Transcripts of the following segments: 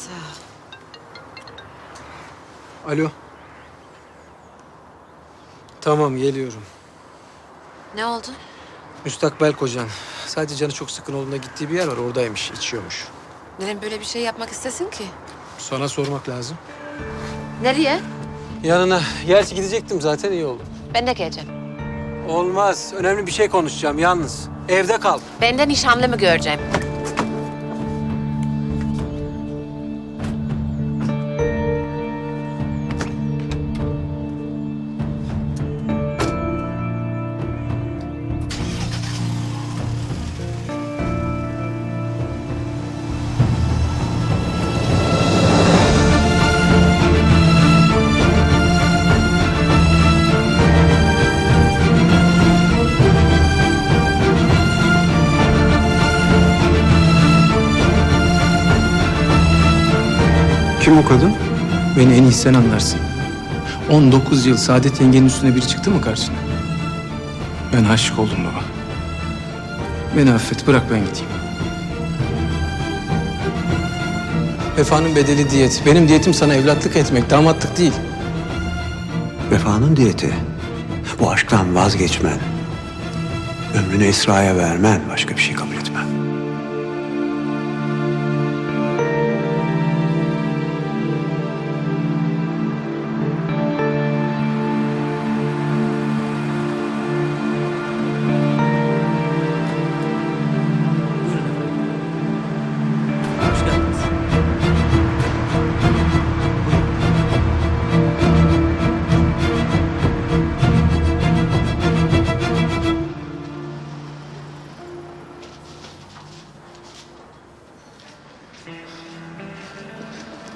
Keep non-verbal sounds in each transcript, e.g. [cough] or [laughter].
Sağ ol. Alo. Tamam geliyorum. Ne oldu? Müstakbel kocan. Sadece canı çok sıkın olduğunda gittiği bir yer var. Oradaymış, içiyormuş. Neden böyle bir şey yapmak istesin ki? Sana sormak lazım. Nereye? Yanına. Gerçi gidecektim zaten iyi oldu. Ben de geleceğim. Olmaz. Önemli bir şey konuşacağım yalnız. Evde kal. Ben de nişanlımı göreceğim. Kim o kadın? Beni en iyi sen anlarsın. 19 yıl Saadet yengenin üstüne biri çıktı mı karşına? Ben aşık oldum baba. Beni affet, bırak ben gideyim. Vefanın bedeli diyet. Benim diyetim sana evlatlık etmek, damatlık değil. Vefanın diyeti. Bu aşktan vazgeçmen. Ömrünü Esra'ya vermen, başka bir şey kabul etmem.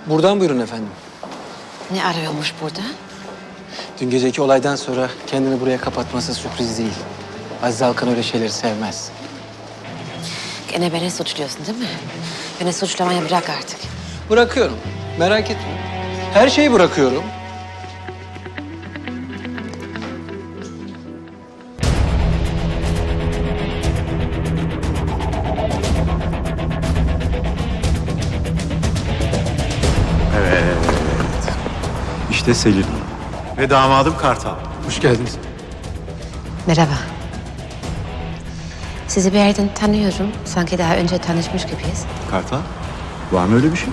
Buradan buyurun efendim. Ne arıyormuş burada? Dün geceki olaydan sonra kendini buraya kapatması sürpriz değil. Aziz Alkan öyle şeyleri sevmez. Gene beni suçluyorsun değil mi? Beni suçlamaya bırak artık. Bırakıyorum. Merak etme. Her şeyi bırakıyorum. İşte Selin ve damadım Kartal. Hoş geldiniz. Merhaba. Sizi bir yerden tanıyorum. Sanki daha önce tanışmış gibiyiz. Kartal? Var mı öyle bir şey?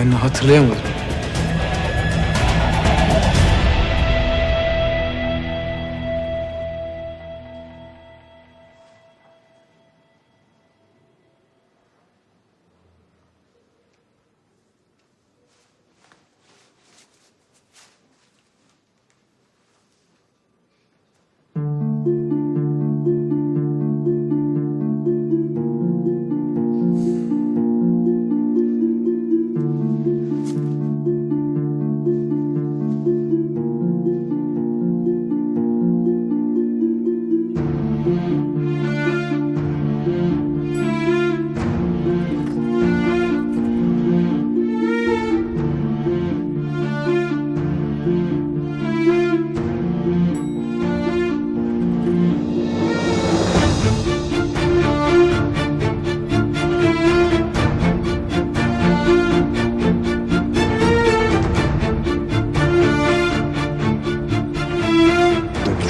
Ben hatırlayamadım.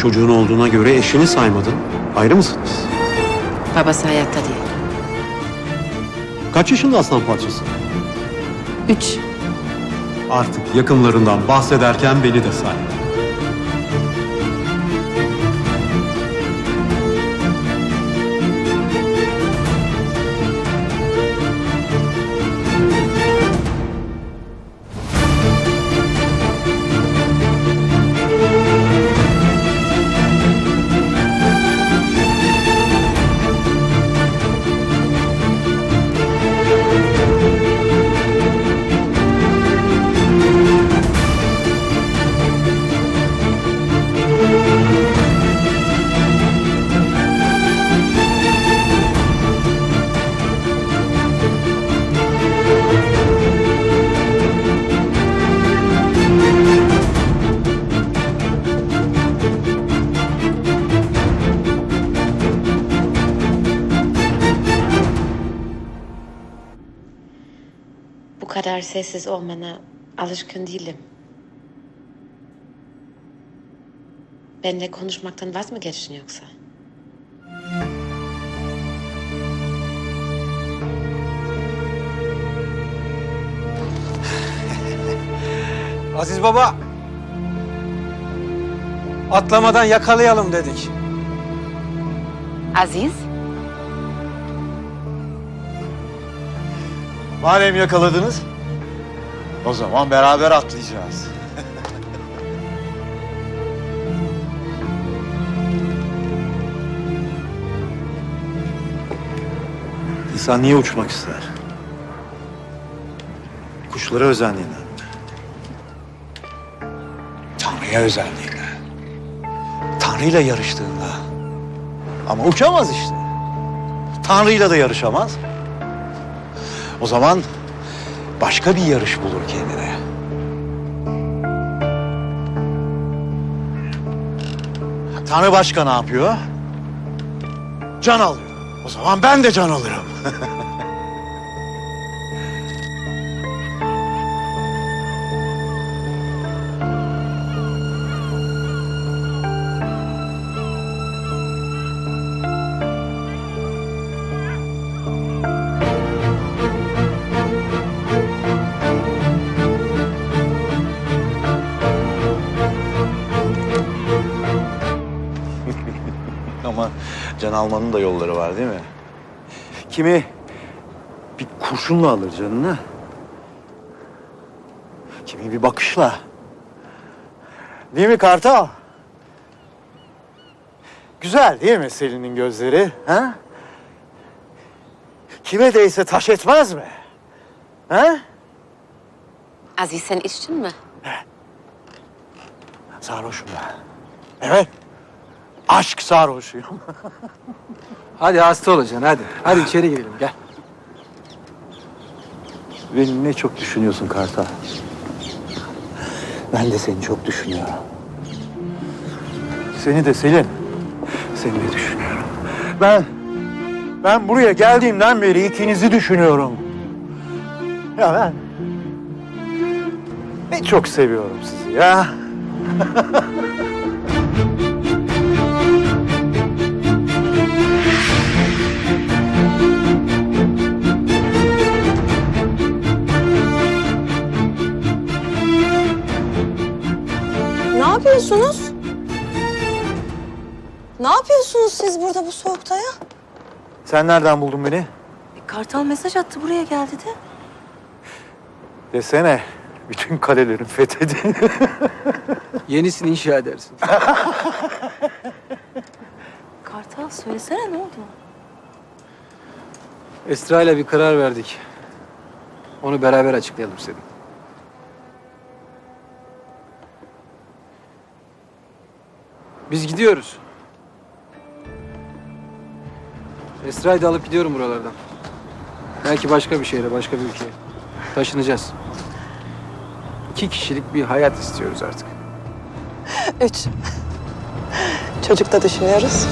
Çocuğun olduğuna göre eşini saymadın. Ayrı mısınız? Babası hayatta değil. Kaç yaşında aslan parçası? Üç. Artık yakınlarından bahsederken beni de say. Bu kadar sessiz olmana alışkın değilim. Benimle konuşmaktan vaz mı geçtin yoksa? [laughs] Aziz baba. Atlamadan yakalayalım dedik. Aziz? Madem yakaladınız, o zaman beraber atlayacağız. [laughs] İnsan niye uçmak ister? Kuşlara özendiğinden? Tanrı'ya özelliğiyle. Tanrı'yla yarıştığında. Ama uçamaz işte. Tanrı'yla da yarışamaz. O zaman Başka bir yarış bulur kendine. Tanrı başka ne yapıyor? Can alıyor. O zaman ben de can alırım. [laughs] almanın da yolları var değil mi? Kimi bir kurşunla alır canını. Kimi bir bakışla. Değil mi Kartal? Güzel değil mi Selin'in gözleri? Ha? Kime değse taş etmez mi? Ha? Aziz sen içtin mi? Sarhoşum ben. Evet. Aşk sarhoşuyum. [laughs] Hadi hasta olacaksın hadi. Hadi içeri girelim gel. Beni ne çok düşünüyorsun Kartal. Ben de seni çok düşünüyorum. Seni de Selin. Seni de düşünüyorum. Ben, ben buraya geldiğimden beri ikinizi düşünüyorum. Ya ben ne çok seviyorum sizi ya. [laughs] yapıyorsunuz? Ne yapıyorsunuz siz burada bu soğukta ya? Sen nereden buldun beni? E, Kartal mesaj attı buraya gel dedi. Desene. Bütün kalelerin fethedin. [laughs] Yenisini inşa edersin. [laughs] Kartal söylesene ne oldu? Esra ile bir karar verdik. Onu beraber açıklayalım istedim. Biz gidiyoruz. Esra'yı da alıp gidiyorum buralardan. Belki başka bir şehre, başka bir ülkeye. Taşınacağız. İki kişilik bir hayat istiyoruz artık. Üç. Çocuk da düşünüyoruz.